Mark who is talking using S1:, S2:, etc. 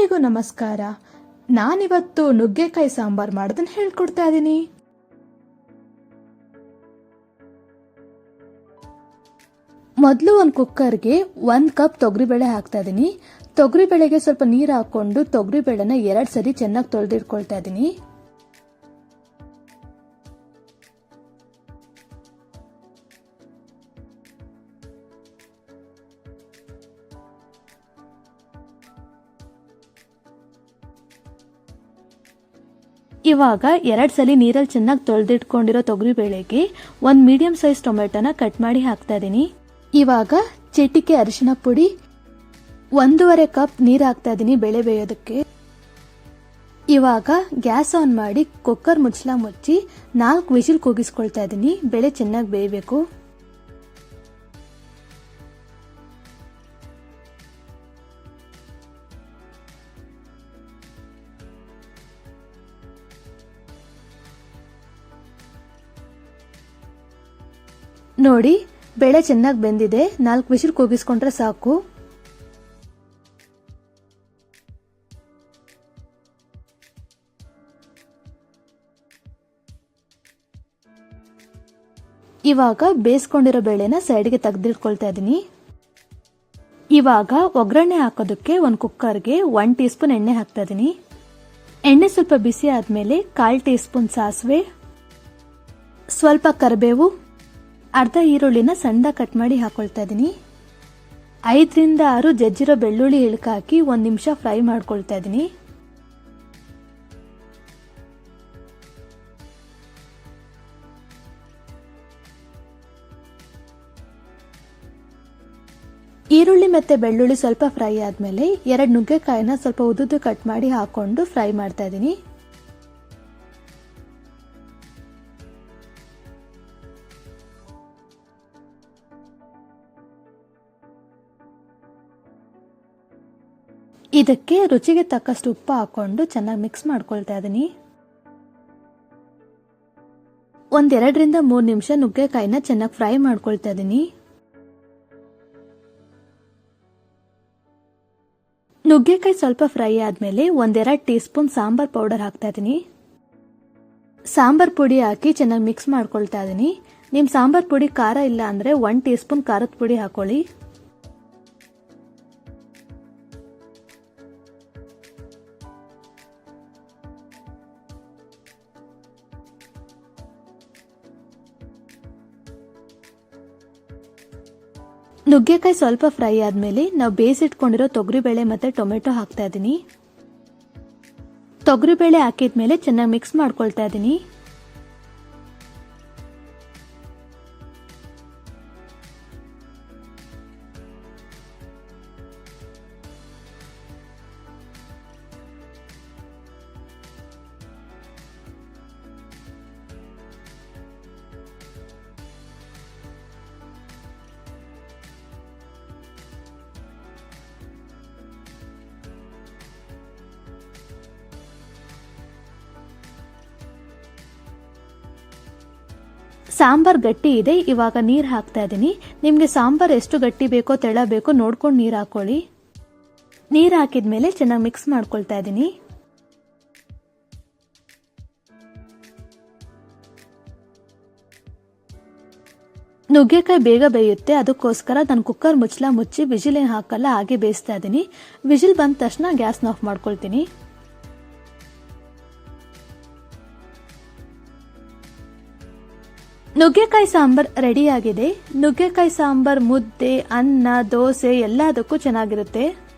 S1: ಎಲ್ಲರಿಗೂ ನಮಸ್ಕಾರ. ನಾನಿವತ್ತು ನುಗ್ಗೆಕಾಯಿ ಸಾಂಬಾರ್ ಮಾಡೋದನ್ನ ಹೇಳ್ಕೊಡ್ತಾ ಇದ್ದೀನಿ ಮೊದಲು ಒಂದು ಕುಕ್ಕರ್ಗೆ ಒಂದು ಕಪ್ ತೊಗರಿಬೇಳೆ ಹಾಕ್ತಾ ಇದ್ದೀನಿ ತೊಗರಿಬೇಳೆಗೆ ಸ್ವಲ್ಪ ನೀರು ಹಾಕೊಂಡು ತೊಗರಿಬೇಳೆನ ಎರಡು ಸರಿ ಚೆನ್ನಾಗಿ ತೊಳೆದಿಟ್ಕೊಳ್ತಾ ಇದ್ದೀನಿ ಇವಾಗ ಎರಡು ಸಲ ನೀರಲ್ಲಿ ಚೆನ್ನಾಗಿ ತೊಳೆದಿಟ್ಕೊಂಡಿರೋ ತೊಗರಿಬೇಳೆಗೆ ಒಂದು ಮೀಡಿಯಂ ಸೈಜ್ ಟೊಮೆಟೊನ ಕಟ್ ಮಾಡಿ ಹಾಕ್ತಾ ಇದ್ದೀನಿ ಇವಾಗ ಚಿಟಿಕೆ ಅರಿಶಿನ ಪುಡಿ, ಒಂದೂವರೆ ಕಪ್ ನೀರು ಹಾಕ್ತಾ ಇದ್ದೀನಿ ಬೇಳೆ ಬೇಯೋದಕ್ಕೆ. ಇವಾಗ ಗ್ಯಾಸ್ ಆನ್ ಮಾಡಿ ಕುಕ್ಕರ್ ಮುಚ್ಚಲ ಮುಚ್ಚಿ ನಾಲ್ಕು ವಿಸಿಲ್ ಕೂಗಿಸ್ಕೊಳ್ತಾ ಇದ್ದೀನಿ ಬೇಳೆ ಚೆನ್ನಾಗಿ ಬೇಯಬೇಕು. ನೋಡಿ, ಬೇಳೆ ಚೆನ್ನಾಗಿ ಬೆಂದಿದೆ. ನಾಲ್ಕು ವಿಸಿಲ್ ಕೂಗಿಸ್ಕೊಂಡ್ರೆ ಸಾಕು. ಇವಾಗ ಬೇಯಿಸ್ಕೊಂಡಿರೋ ಬೇಳೆನ ಸೈಡ್ಗೆ ತೆಗೆದಿಟ್ಕೊಳ್ತಾ ಇದ್ದೀನಿ. ಇವಾಗ ಒಗ್ಗರಣೆ ಹಾಕೋದಕ್ಕೆ ಒಂದು ಕುಕ್ಕರ್ಗೆ ಒನ್ ಟೀ ಸ್ಪೂನ್ ಎಣ್ಣೆ ಹಾಕ್ತಾ ಇದ್ದೀನಿ. ಎಣ್ಣೆ ಸ್ವಲ್ಪ ಬಿಸಿ ಆದಮೇಲೆ ಕಾಲು ಟೀ ಸ್ಪೂನ್ ಸಾಸಿವೆ, ಸ್ವಲ್ಪ ಕರಿಬೇವು ಅರ್ಧ ಈರುಳ್ಳಿನ ಸಣ್ಣ ಕಟ್ ಮಾಡಿ ಹಾಕೊಳ್ತಾ ಇದ್ದೀನಿ ಐದರಿಂದ ಆರು ಜಜ್ಜಿರೋ ಬೆಳ್ಳುಳ್ಳಿ ಇಳ್ಕಾಕಿ ಒಂದು ನಿಮಿಷ ಫ್ರೈ ಮಾಡ್ಕೊಳ್ತಾ ಇದ್ದೀನಿ ಈರುಳ್ಳಿ ಮತ್ತೆ ಬೆಳ್ಳುಳ್ಳಿ ಸ್ವಲ್ಪ ಫ್ರೈ ಆದಮೇಲೆ ಎರಡು ನುಗ್ಗೆಕಾಯಿನ ಸ್ವಲ್ಪ ಉದ್ದುದ್ದು ಕಟ್ ಮಾಡಿ ಹಾಕೊಂಡು ಫ್ರೈ ಮಾಡ್ತಾ ಇದ್ದೀನಿ ಇದಕ್ಕೆ ರುಚಿಗೆ ತಕ್ಕಷ್ಟು ಉಪ್ಪು ಹಾಕೊಂಡು ಚೆನ್ನಾಗಿ ಮಿಕ್ಸ್ ಮಾಡ್ಕೊಳ್ತಾ ಇದ್ದೀನಿ ಒಂದೆರಡರಿಂದ ಮೂರು ನಿಮಿಷ ನುಗ್ಗೆಕಾಯಿನ ಚೆನ್ನಾಗಿ ಫ್ರೈ ಮಾಡ್ಕೊಳ್ತಾ ಇದ್ದೀನಿ ನುಗ್ಗೆಕಾಯಿ ಸ್ವಲ್ಪ ಫ್ರೈ ಆದಮೇಲೆ ಒಂದೆರಡು ಟೀ ಸ್ಪೂನ್ ಸಾಂಬಾರ್ ಪೌಡರ್ ಹಾಕ್ತಾ ಇದ್ದೀನಿ ಸಾಂಬಾರ್ ಪುಡಿ ಹಾಕಿ ಚೆನ್ನಾಗಿ ಮಿಕ್ಸ್ ಮಾಡ್ಕೊಳ್ತಾ ಇದ್ದೀನಿ ನಿಮ್ಮ ಸಾಂಬಾರ್ ಪುಡಿ ಖಾರ ಇಲ್ಲ ಅಂದರೆ ಒನ್ ಟೀ ಸ್ಪೂನ್ ಖಾರದ ಪುಡಿ ಹಾಕೊಳ್ಳಿ. ನುಗ್ಗೆಕಾಯಿ ಸ್ವಲ್ಪ ಫ್ರೈ ಆದಮೇಲೆ ನಾವು ಬೇಯಿಸಿಟ್ಕೊಂಡಿರೋ ತೊಗರಿಬೇಳೆ ಮತ್ತು ಟೊಮೆಟೊ ಹಾಕ್ತಾ ಇದ್ದೀನಿ ತೊಗರಿಬೇಳೆ ಹಾಕಿದ್ಮೇಲೆ ಚೆನ್ನಾಗಿ ಮಿಕ್ಸ್ ಮಾಡ್ಕೊಳ್ತಾ ಇದ್ದೀನಿ ಸಾಂಬಾರ್ ಗಟ್ಟಿ ಇದೆ, ಇವಾಗ ನೀರು ಹಾಕ್ತಾ ಇದ್ದೀನಿ ನಿಮಗೆ ಸಾಂಬಾರ್ ಎಷ್ಟು ಗಟ್ಟಿ ಬೇಕೋ ತೆಳ ಬೇಕೋ ನೋಡ್ಕೊಂಡು ನೀರು ಹಾಕೊಳ್ಳಿ. ನೀರು ಹಾಕಿದ ಮೇಲೆ ಚೆನ್ನಾಗಿ ಮಿಕ್ಸ್ ಮಾಡ್ಕೊಳ್ತಾ ಇದ್ದೀನಿ ನುಗ್ಗೆಕಾಯಿ ಬೇಗ ಬೇಯುತ್ತೆ, ಅದಕ್ಕೋಸ್ಕರ ನಾನು ಕುಕ್ಕರ್ ಮುಚ್ಚಲ ಮುಚ್ಚಿ, ವಿಜಿಲ್ ಏನು ಹಾಕಲ್ಲ, ಹಾಗೆ ಬೇಯಿಸ್ತಾ ಇದ್ದೀನಿ ವಿಜಿಲ್ ಬಂದ ತಕ್ಷಣ ಗ್ಯಾಸ್ನ ಆಫ್ ಮಾಡ್ಕೊಳ್ತೀನಿ. ನುಗ್ಗೆಕಾಯಿ ಸಾಂಬಾರ್ ರೆಡಿಯಾಗಿದೆ. ನುಗ್ಗೆಕಾಯಿ ಸಾಂಬಾರ್ ಮುದ್ದೆ ಅನ್ನ ದೋಸೆ ಎಲ್ಲದಕ್ಕೂ ಚೆನ್ನಾಗಿರುತ್ತೆ.